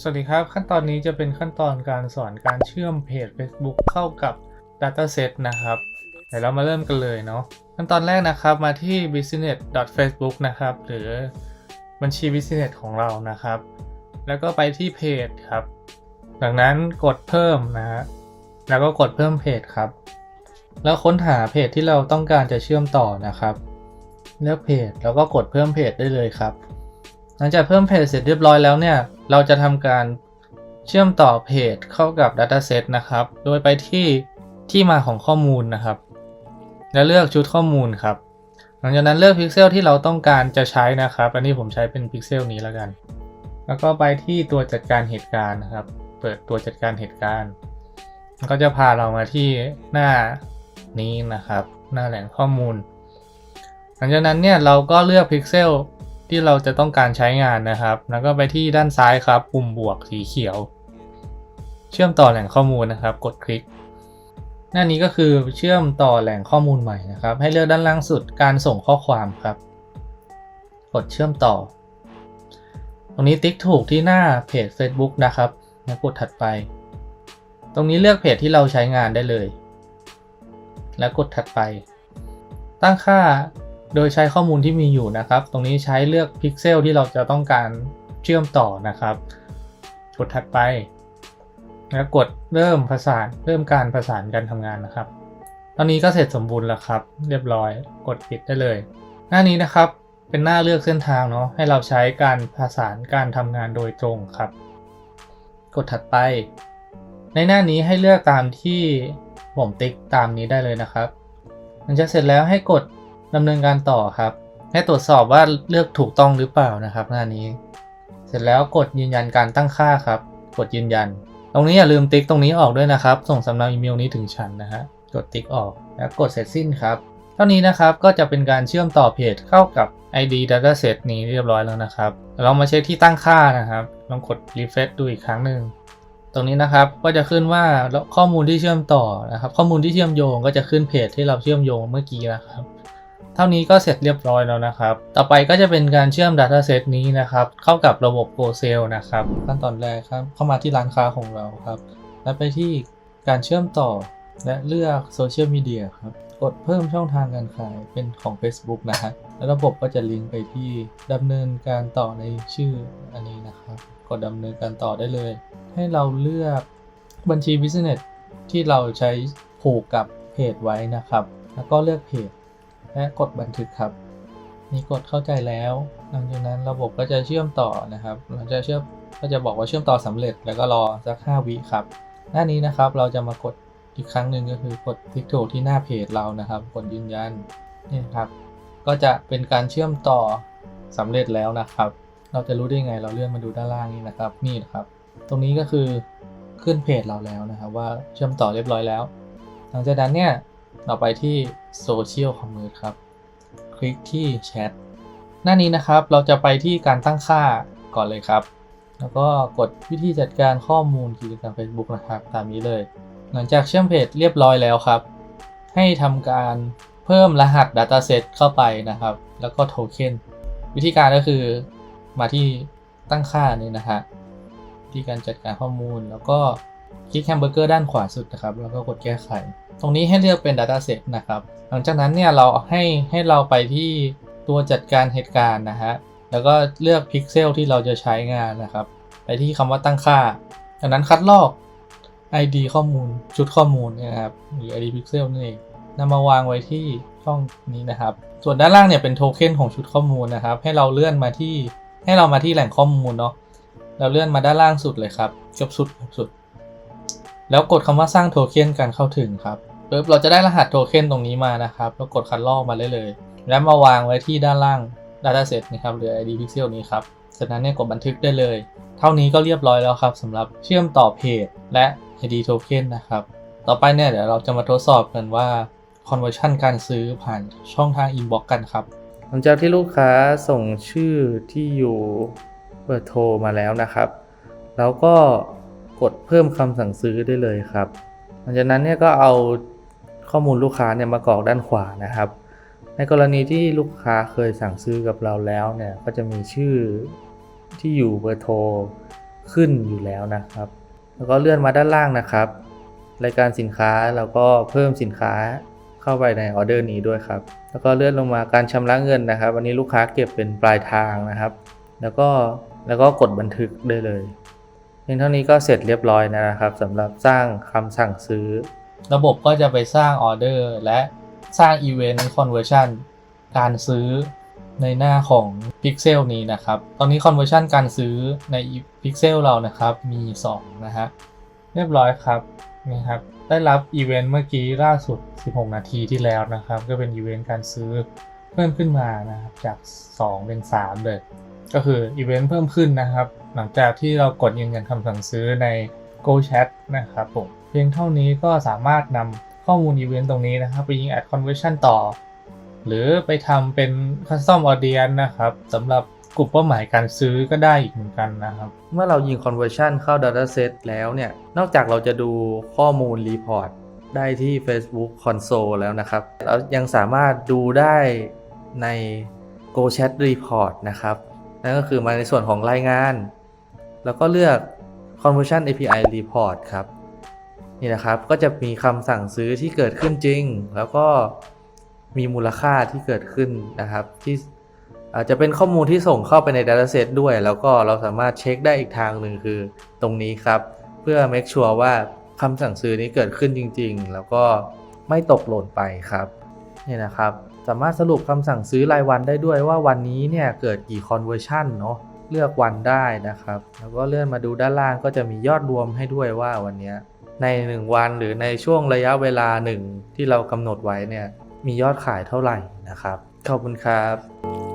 สวัสดีครับ ขั้นตอนนี้จะเป็นขั้นตอนการสอนการเชื่อมเพจ Facebook เข้ากับ Dataset นะครับเดี๋ยวเรามาเริ่มกันเลยเนาะขั้นตอนแรกนะครับมาที่ business.facebook นะครับ หรือบัญชี business ของเรานะครับ แล้วก็ไปที่เพจครับ ดังนั้นกดเพิ่มนะฮะแล้วก็กดเพิ่มเพจครับ แล้วค้นหาเพจที่เราต้องการจะเชื่อมต่อนะครับ เลือกเพจแล้วก็กดเพิ่มเพจได้เลยครับ หลังจากเพิ่มเพจเสร็จเรียบร้อยแล้วเนี่ย เราจะทำการเชื่อมต่อเพจเข้ากับ Dataset นะครับ โดยไปที่ที่มาของข้อมูลนะครับ และเลือกชุดข้อมูลครับ หลังจากนั้นเลือกพิกเซลที่เราต้องการจะใช้นะครับ อันนี้ผมใช้เป็นพิกเซลนี้แล้วกัน แล้วก็ไปที่ตัวจัดการเหตุการณ์นะครับ เปิดตัวจัดการเหตุการณ์ก็จะพาเรามาที่หน้านี้นะครับ หน้าแหล่งข้อมูล หลังจากนั้นเนี่ยเราก็เลือกพิกเซล ที่เราจะต้องการใช้งานนะครับ แล้วก็ไปที่ด้านซ้ายครับ ปุ่มบวกสีเขียว เชื่อมต่อแหล่งข้อมูลนะครับ กดคลิก หน้านี้ก็คือเชื่อมต่อแหล่งข้อมูลใหม่นะครับ ให้เลือกด้านล่างสุดการส่งข้อความครับ กดเชื่อมต่อ ตรงนี้ติ๊กถูกที่หน้าเพจ Facebook นะครับ แล้วกดถัดไป ตรงนี้เลือกเพจที่เราใช้งานได้เลย แล้วกดถัดไป ตั้งค่า โดยใช้ข้อมูลที่มีอยู่นะครับ ตรงนี้ใช้เลือกพิกเซลที่เราจะต้องการเชื่อมต่อนะครับ กดถัดไป แล้วกดเริ่มประสานเริ่มการประสานการทำงานนะครับ ตอนนี้ก็เสร็จสมบูรณ์แล้วครับ เรียบร้อย กดปิดได้เลย หน้านี้นะครับเป็นหน้าเลือกเส้นทางเนาะให้เราใช้การประสานการทำงานโดยตรงครับ กดถัดไป ในหน้านี้ให้เลือกตามที่ผมติ๊กตามนี้ได้เลยนะครับหลังจากเสร็จแล้วให้กด ดำเนินการต่อครับ ให้ตรวจสอบว่าเลือกถูกต้องหรือเปล่านะครับหน้านี้ เสร็จแล้วกดยืนยันการตั้งค่าครับ กดยืนยัน ตรงนี้อย่าลืมติ๊กตรงนี้ออกด้วยนะครับ ส่งสำเนาอีเมลนี้ถึงฉันนะฮะกดติ๊กออกแล้วกดเสร็จสิ้นครับเท่านี้นะครับก็จะเป็นการเชื่อมต่อเพจเข้ากับ ID Dataset นี้เรียบร้อยแล้วนะครับ เรามาเช็คที่ตั้งค่านะครับ ลองกด refresh ดูอีกครั้งหนึ่ง ตรงนี้นะครับก็จะขึ้นว่าข้อมูลที่เชื่อมต่อนะครับ ข้อมูลที่เชื่อมโยงก็จะขึ้นเพจที่เราเชื่อมโยงเมื่อกี้นะครับ เท่านี้ก็เสร็จเรียบร้อยแล้วนะครับ ต่อไปก็จะเป็นการเชื่อม Dataset นี้นะครับ เข้ากับระบบ Go Sale นะครับ ขั้นตอนแรกครับ เข้ามาที่ร้านค้าของเราครับ แล้วไปที่การเชื่อมต่อและเลือกโซเชียลมีเดียครับ กดเพิ่มช่องทางการขายเป็นของ Facebook นะฮะแล้วระบบก็จะลิงก์ไปที่ดำเนินการต่อในชื่ออันนี้นะครับ กดดำเนินการต่อได้เลย ให้เราเลือกบัญชี Business ที่เราใช้ผูกกับเพจไว้นะครับ แล้วก็เลือกเพจ และกดบันทึกครับ นี่กดเข้าใจแล้ว หลังจากนั้นระบบก็จะเชื่อมต่อนะครับหลังจากเชื่อมก็จะบอกว่าเชื่อมต่อสำเร็จแล้วก็รอสัก 5 วิครับ หน้านี้นะครับเราจะมากดอีกครั้งหนึ่งก็คือกดคลิกถูกที่หน้าเพจเรานะครับ กดยืนยันนี่ครับก็จะเป็นการเชื่อมต่อสำเร็จแล้วนะครับ เราจะรู้ได้ไงเราเลื่อนมาดูด้านล่างนี้นะครับ นี่นะครับ ตรงนี้ก็คือขึ้นเพจเราแล้วนะครับ ว่าเชื่อมต่อเรียบร้อยแล้ว หลังจากนั้นเนี่ย เราไปที่โซเชียลคอมเมอร์ครับ คลิกที่แชทหน้านี้นะครับเราจะไปที่การตั้งค่าก่อนเลยครับ แล้วก็กดวิธีจัดการข้อมูลกิจกรรม Facebook นะครับ ตามนี้เลย หลังจากเชื่อมเพจเรียบร้อยแล้วครับ ให้ทำการเพิ่มรหัส Dataset เข้าไปนะครับ แล้วก็โทเค็นวิธีการก็คือมาที่ตั้งค่านี่นะฮะที่การจัดการข้อมูลแล้วก็คลิกแฮมเบอร์เกอร์ด้านขวาสุดนะครับ แล้วก็กดแก้ไข ตรงนี้ให้เลือกเป็น Dataset นะครับ หลังจากนั้นเนี่ยเราให้ให้เราไปที่ตัวจัดการเหตุการณ์นะฮะ แล้วก็เลือกพิกเซลที่เราจะใช้งานนะครับ ไปที่คำว่าตั้งค่า จากนั้นคัดลอก ID ข้อมูลชุดข้อมูลเนี่ยนะครับหรือ ID pixel นั่นเองนำมาวางไว้ที่ช่องนี้นะครับ ส่วนด้านล่างเนี่ยเป็นโทเค็นของชุดข้อมูลนะครับ ให้เราเลื่อนมาที่ให้เรามาที่แหล่งข้อมูลเนาะเราเลื่อนมาด้านล่างสุดเลยครับเกือบสุดเกือบสุด แล้วกดคำว่าสร้างโทเค็นการเข้าถึงครับปึ๊บเราจะได้รหัสโทเค็นตรงนี้มานะครับ แล้วกดคัดลอกมาได้เลย แล้วมาวางไว้ที่ด้านล่าง Dataset นะครับหรือ ID Pixel นี้ครับจากนั้นเนี่ยกดบันทึกได้เลย เท่านี้ก็เรียบร้อยแล้วครับสำหรับเชื่อมต่อเพจและ ID Token นะครับ ต่อไปเนี่ยเดี๋ยวเราจะมาทดสอบกันว่า conversion การซื้อผ่านช่องทาง inbox กันครับ หลังจากที่ลูกค้าส่งชื่อที่อยู่เบอร์โทรมาแล้วนะครับ แล้วก็ กดเพิ่มคำสั่งซื้อได้เลยครับหลังจากนั้นเนี่ยก็เอาข้อมูลลูกค้าเนี่ยมากรอกด้านขวานะครับ ในกรณีที่ลูกค้าเคยสั่งซื้อกับเราแล้วเนี่ยก็จะมีชื่อที่อยู่เบอร์โทรขึ้นอยู่แล้วนะครับ แล้วก็เลื่อนมาด้านล่างนะครับ รายการสินค้าแล้วก็เพิ่มสินค้าเข้าไปในออเดอร์นี้ด้วยครับ แล้วก็เลื่อนลงมาการชำระเงินนะครับ วันนี้ลูกค้าเก็บเป็นปลายทางนะครับ แล้วก็แล้วก็กดบันทึกได้เลย พียงเท่านี้ก็เสร็จเรียบร้อยนะครับสำหรับสร้างคำสั่งซื้อ ระบบก็จะไปสร้างออเดอร์และสร้าง Event Conversion การซื้อในหน้าของ Pixel นี้นะครับ ตอนนี้ Conversion การซื้อใน Pixel เรานะครับมี 2 นะฮะ เรียบร้อยครับนี่ครับ ได้รับอีเวนต์เมื่อกี้ล่าสุด 16 นาทีที่แล้วนะครับ ก็เป็นอีเวนต์การซื้อเพิ่มขึ้นมานะครับ จาก 2 เป็น 3 เลย ก็คืออีเวนต์เพิ่มขึ้นนะครับ หลังจากที่เรากดยืนยันคำสั่งซื้อใน Go Chat นะครับผมเพียงเท่านี้ก็สามารถนำข้อมูลอีเวนต์ตรงนี้นะครับ ไปยิง Ad Conversion ต่อ หรือไปทำเป็น Custom Audience นะครับสำหรับกลุ่มเป้าหมายการซื้อก็ได้อีกเหมือนกันนะครับ เมื่อเรายิง Conversion เข้า Dataset แล้วเนี่ย นอกจากเราจะดูข้อมูล Report ได้ที่ Facebook Console แล้วนะครับ เรายังสามารถดูได้ใน Go Chat Report นะครับ นั่นก็คือมาในส่วนของรายงาน แล้วก็เลือก Conversion API Report ครับ นี่นะครับก็จะมีคำสั่งซื้อที่เกิดขึ้นจริง แล้วก็มีมูลค่าที่เกิดขึ้นนะครับ ที่อาจจะเป็นข้อมูลที่ส่งเข้าไปใน Dataset ด้วย แล้วก็เราสามารถเช็คได้อีกทางหนึ่งคือตรงนี้ครับ เพื่อ make sure ว่าคำสั่งซื้อนี้เกิดขึ้นจริง ๆ แล้วก็ไม่ตกหล่นไปครับนี่นะครับ สามารถสรุปคำสั่งซื้อรายวันได้ด้วยว่าวันนี้เนี่ยเกิดกี่ conversion เนาะ เลือกวันได้นะครับ แล้วก็เลื่อนมาดูด้านล่างก็จะมียอดรวมให้ด้วยว่าวันนี้ใน 1 วันหรือในช่วงระยะเวลาหนึ่งที่เรากำหนดไว้เนี่ยมียอดขายเท่าไหร่นะครับ ขอบคุณครับ